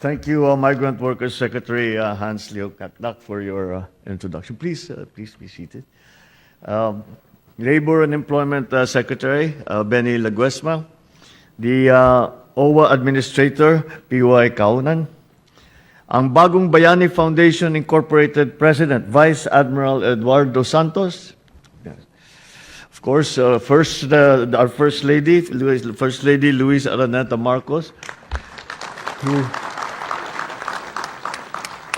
Thank you, uh, Migrant Workers Secretary uh, Hans Leo Kakdak, for your uh, introduction. Please, uh, please be seated. Um, Labor and Employment uh, Secretary uh, Benny Laguesma, the OWA Administrator PY Kaunan, ang Bagong Bayani Foundation Incorporated President Vice Admiral Eduardo Santos, of course, first our First Lady, First Lady Luis Araneta Marcos, who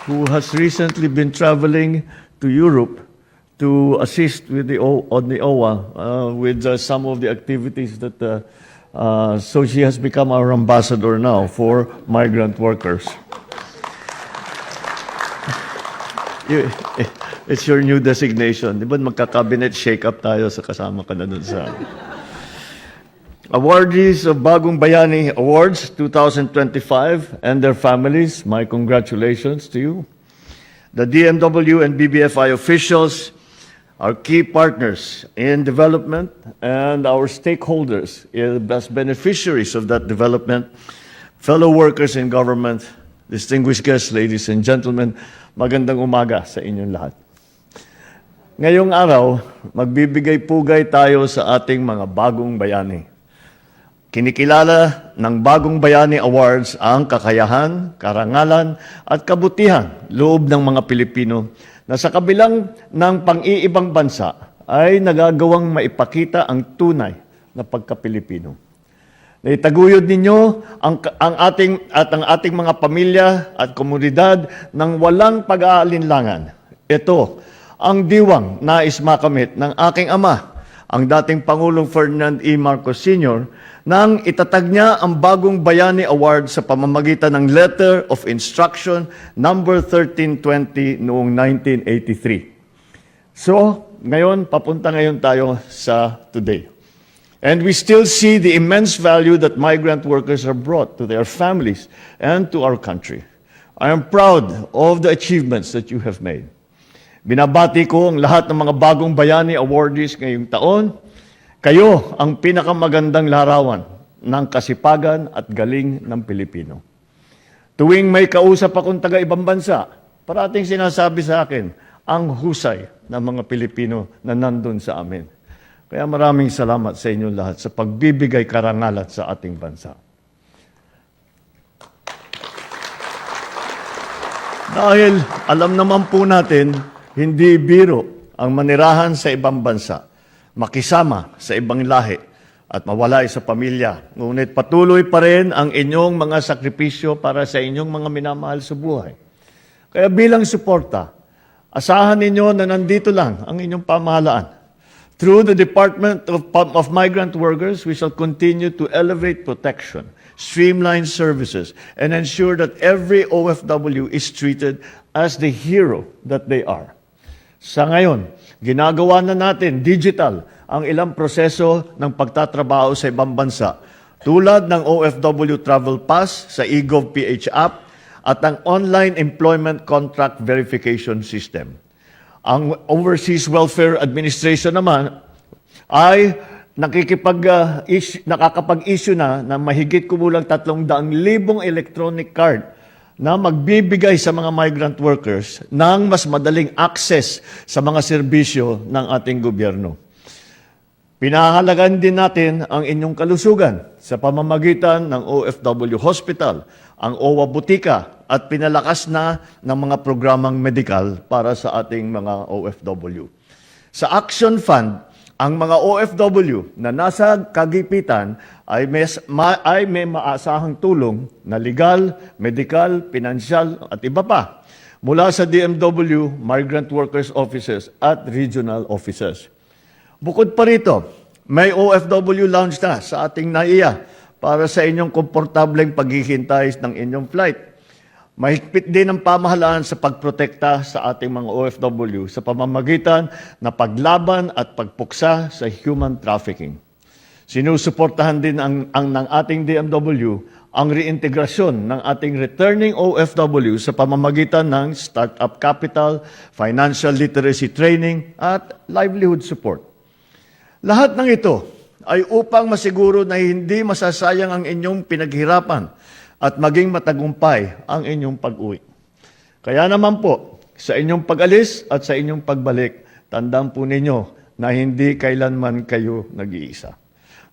who has recently been traveling to Europe to assist with the o, on the OWA uh, with uh, some of the activities that. Uh, uh, so she has become our ambassador now for migrant workers. You- It's your new designation. Di ba magka-cabinet shake-up tayo sa kasama ka na dun sa... Awardees of Bagong Bayani Awards 2025 and their families, my congratulations to you. The DMW and BBFI officials, our key partners in development, and our stakeholders as beneficiaries of that development, fellow workers in government, distinguished guests, ladies and gentlemen, magandang umaga sa inyong lahat. Ngayong araw, magbibigay pugay tayo sa ating mga bagong bayani. Kinikilala ng Bagong Bayani Awards ang kakayahan, karangalan at kabutihan loob ng mga Pilipino na sa kabilang ng pang-iibang bansa ay nagagawang maipakita ang tunay na pagka-Pilipino. Naitaguyod ninyo ang, ang ating at ang ating mga pamilya at komunidad ng walang pag-aalinlangan. Ito ang diwang nais makamit ng aking ama, ang dating Pangulong Ferdinand E. Marcos Sr., nang itatag niya ang Bagong Bayani Award sa pamamagitan ng Letter of Instruction number 1320 noong 1983. So, ngayon, papunta ngayon tayo sa today. And we still see the immense value that migrant workers have brought to their families and to our country. I am proud of the achievements that you have made. Binabati ko ang lahat ng mga bagong bayani awardees ngayong taon. Kayo ang pinakamagandang larawan ng kasipagan at galing ng Pilipino. Tuwing may kausap akong taga ibang bansa, parating sinasabi sa akin ang husay ng mga Pilipino na nandun sa amin. Kaya maraming salamat sa inyo lahat sa pagbibigay karangalan sa ating bansa. Dahil alam naman po natin, hindi biro ang manirahan sa ibang bansa, makisama sa ibang lahi, at mawala sa pamilya. Ngunit patuloy pa rin ang inyong mga sakripisyo para sa inyong mga minamahal sa buhay. Kaya bilang suporta, asahan ninyo na nandito lang ang inyong pamahalaan. Through the Department of, of Migrant Workers, we shall continue to elevate protection, streamline services, and ensure that every OFW is treated as the hero that they are. Sa ngayon, ginagawa na natin digital ang ilang proseso ng pagtatrabaho sa ibang bansa tulad ng OFW Travel Pass sa eGov PH app at ang Online Employment Contract Verification System. Ang Overseas Welfare Administration naman ay nakikipag, uh, is- nakakapag-issue na ng mahigit kumulang 300,000 electronic card na magbibigay sa mga migrant workers ng mas madaling access sa mga serbisyo ng ating gobyerno. Pinahalagan din natin ang inyong kalusugan sa pamamagitan ng OFW Hospital, ang OWA Butika at pinalakas na ng mga programang medikal para sa ating mga OFW. Sa Action Fund, ang mga OFW na nasa kagipitan ay may, ma, ay may maasahang tulong na legal, medical, pinansyal at iba pa mula sa DMW, Migrant Workers Offices at Regional Offices. Bukod pa rito, may OFW lounge na sa ating NAIA para sa inyong komportableng paghihintay ng inyong flight. Mahigpit din ang pamahalaan sa pagprotekta sa ating mga OFW sa pamamagitan na paglaban at pagpuksa sa human trafficking. Sinusuportahan din ang, ang ng ating DMW ang reintegrasyon ng ating returning OFW sa pamamagitan ng startup capital, financial literacy training, at livelihood support. Lahat ng ito ay upang masiguro na hindi masasayang ang inyong pinaghirapan at maging matagumpay ang inyong pag-uwi. Kaya naman po, sa inyong pag-alis at sa inyong pagbalik, tandaan po ninyo na hindi kailanman kayo nag-iisa.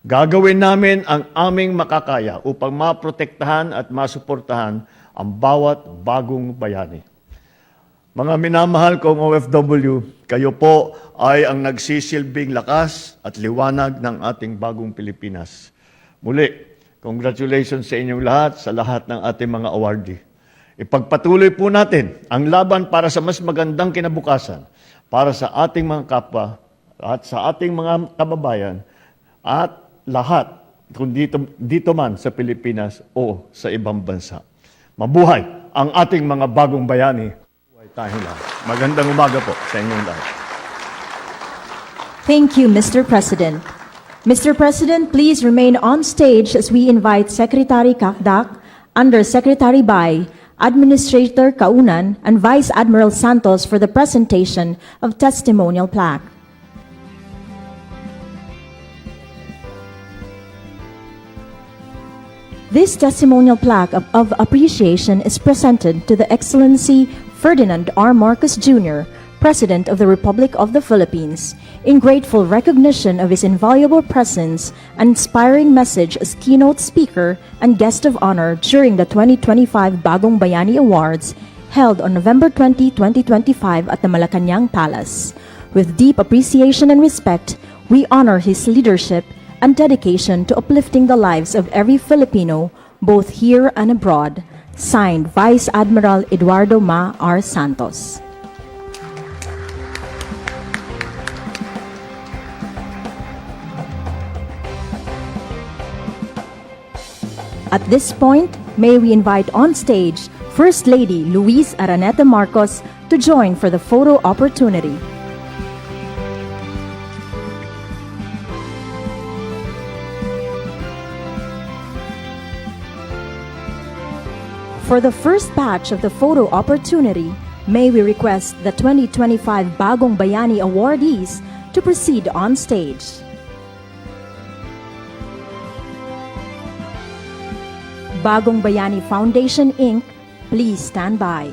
Gagawin namin ang aming makakaya upang maprotektahan at masuportahan ang bawat bagong bayani. Mga minamahal kong OFW, kayo po ay ang nagsisilbing lakas at liwanag ng ating bagong Pilipinas. Muli, congratulations sa inyong lahat, sa lahat ng ating mga awardee. Ipagpatuloy po natin ang laban para sa mas magandang kinabukasan para sa ating mga kapwa at sa ating mga kababayan at lahat kung dito, dito man sa Pilipinas o sa ibang bansa. Mabuhay ang ating mga bagong bayani. Mabuhay tayo lahat. Magandang umaga po sa inyong lahat. Thank you, Mr. President. Mr. President, please remain on stage as we invite Secretary Kakdak, Undersecretary Bai, Administrator Kaunan, and Vice Admiral Santos for the presentation of testimonial plaque. This testimonial plaque of, of appreciation is presented to the Excellency Ferdinand R. Marcos Jr., President of the Republic of the Philippines, in grateful recognition of his invaluable presence and inspiring message as keynote speaker and guest of honor during the 2025 Bagong Bayani Awards held on November 20, 2025 at the Malacanang Palace. With deep appreciation and respect, we honor his leadership and dedication to uplifting the lives of every Filipino, both here and abroad. Signed, Vice Admiral Eduardo Ma R. Santos. At this point, may we invite on stage First Lady Luis Araneta Marcos to join for the photo opportunity. For the first batch of the photo opportunity, may we request the 2025 Bagong Bayani awardees to proceed on stage. Bagong Bayani Foundation Inc., please stand by.